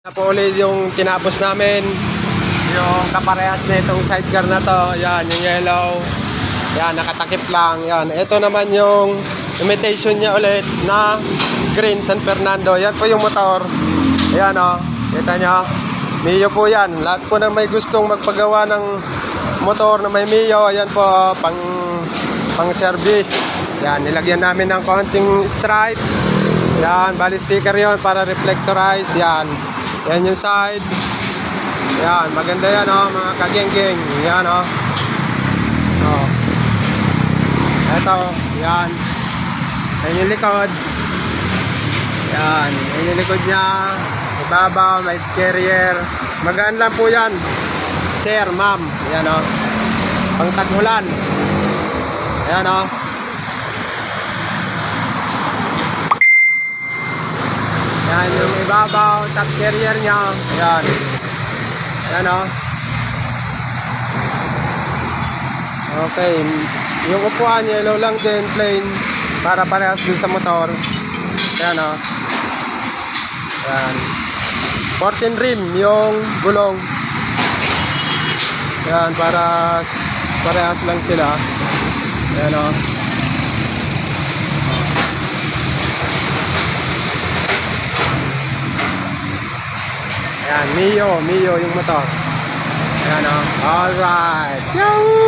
Na po ulit yung tinapos namin. Yung kaparehas na itong sidecar na to. Yan, yung yellow. Yan, nakatakip lang. Yan, ito naman yung imitation niya ulit na green San Fernando. Yan po yung motor. Ayan o. kita nyo. Mio po yan. Lahat po na may gustong magpagawa ng motor na may Mio. Ayan po, pang, pang service. Yan, nilagyan namin ng konting stripe. Yan, bali sticker yon para reflectorize. Yan. Yan yung side. Yan, maganda yan oh, mga kageng-geng. Yan oh. Oh. Ito, yan. Yan yung likod. Yan, yan yung likod niya. Ibabaw, may carrier. Magaan lang po yan. Sir, ma'am. Yan oh. Pangtagmulan. Yan oh. Yan yung ibabaw, top carrier niya. Yan. Yan o. Okay. Yung upuan yellow lang din, plain. Para parehas din sa motor. Yan o. Yan. 14 rim yung gulong. Yan, para parehas lang sila. Yan o. Yan, Mio, Mio yung motor. Ayan o. Alright. Yahoo!